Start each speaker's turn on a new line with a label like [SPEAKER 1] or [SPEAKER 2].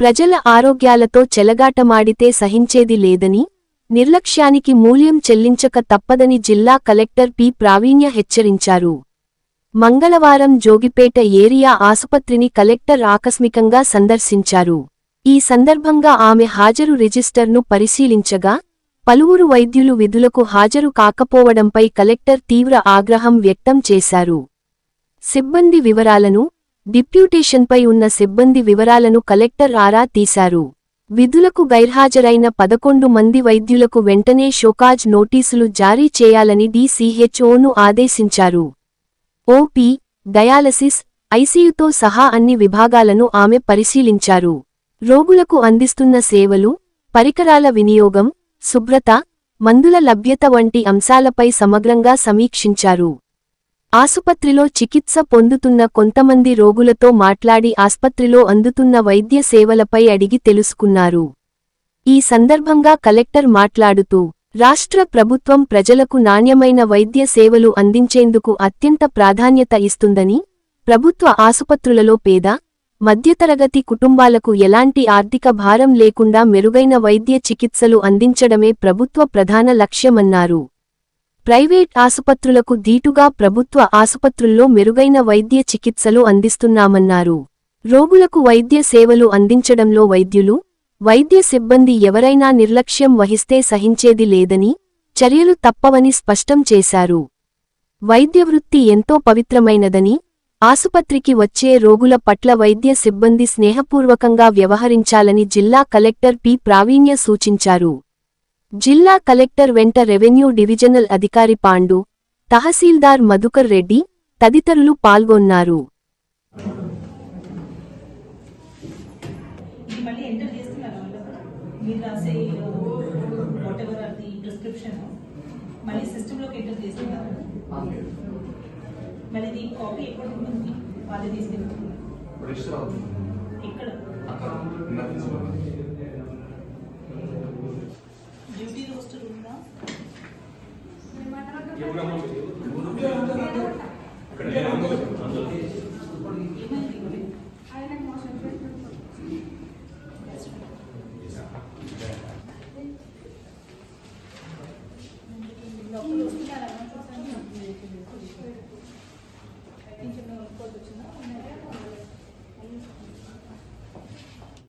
[SPEAKER 1] ప్రజల ఆరోగ్యాలతో చెలగాటమాడితే సహించేది లేదని నిర్లక్ష్యానికి మూల్యం చెల్లించక తప్పదని జిల్లా కలెక్టర్ పి. ప్రావీణ్య హెచ్చరించారు. మంగళవారం జోగిపేట ఏరియా ఆసుపత్రిని కలెక్టర్ ఆకస్మికంగా సందర్శించారు. ఈ సందర్భంగా ఆమె హాజరు రిజిస్టర్ను పరిశీలించగా పలువురు వైద్యులు విధులకు హాజరు కాకపోవడంపై కలెక్టర్ తీవ్ర ఆగ్రహం వ్యక్తం చేశారు. సిబ్బంది వివరాలను డిప్యూటేషన్పై ఉన్న సిబ్బంది వివరాలను కలెక్టర్ ఆరా తీశారు. విధులకు గైర్హాజరైన పదకొండు మంది వైద్యులకు వెంటనే షోకాజ్ నోటీసులు జారీ చేయాలని డీసీహెచ్ఓను ఆదేశించారు. ఓపీ డయాలసిస్ ఐసీయుతో సహా అన్ని విభాగాలను ఆమె పరిశీలించారు. రోగులకు అందిస్తున్న సేవలు పరికరాల వినియోగం శుభ్రత మందుల లభ్యత వంటి అంశాలపై సమగ్రంగా సమీక్షించారు. ఆసుపత్రిలో చికిత్స పొందుతున్న కొంతమంది రోగులతో మాట్లాడి ఆస్పత్రిలో అందుతున్న వైద్య సేవలపై అడిగి తెలుసుకున్నారు. ఈ సందర్భంగా కలెక్టర్ మాట్లాడుతూ రాష్ట్ర ప్రభుత్వం ప్రజలకు నాణ్యమైన వైద్య సేవలు అందించేందుకు అత్యంత ప్రాధాన్యత ఇస్తుందని ప్రభుత్వ ఆసుపత్రులలో పేద మధ్యతరగతి కుటుంబాలకు ఎలాంటి ఆర్థిక భారం లేకుండా మెరుగైన వైద్య చికిత్సలు అందించడమే ప్రభుత్వ ప్రధాన లక్ష్యమన్నారు. ప్రైవేట్ ఆసుపత్రులకు దీటుగా ప్రభుత్వ ఆసుపత్రుల్లో మెరుగైన వైద్య చికిత్సలు అందిస్తున్నామన్నారు. రోగులకు వైద్య సేవలు అందించడంలో వైద్యులు వైద్య సిబ్బంది ఎవరైనా నిర్లక్ష్యం వహిస్తే సహించేది లేదని చర్యలు తప్పవని స్పష్టం చేశారు. వైద్యవృత్తి ఎంతో పవిత్రమైనదని ఆసుపత్రికి వచ్చే రోగుల పట్ల వైద్య సిబ్బంది స్నేహపూర్వకంగా వ్యవహరించాలని జిల్లా కలెక్టర్ పి. ప్రావీణ్య సూచించారు. జిల్లా కలెక్టర్ వెంట రెవెన్యూ డివిజనల్ అధికారి పాండు తహసీల్దార్ మధుకర్ రెడ్డి తదితరులు పాల్గొన్నారు.
[SPEAKER 2] ఇది ఉంటుంది వాళ్ళు తీసుకెళ్తున్నారు ఎక్కడ డ్యూటీ రోస్టర్ ఉందా? కొంచెం వచ్చిందా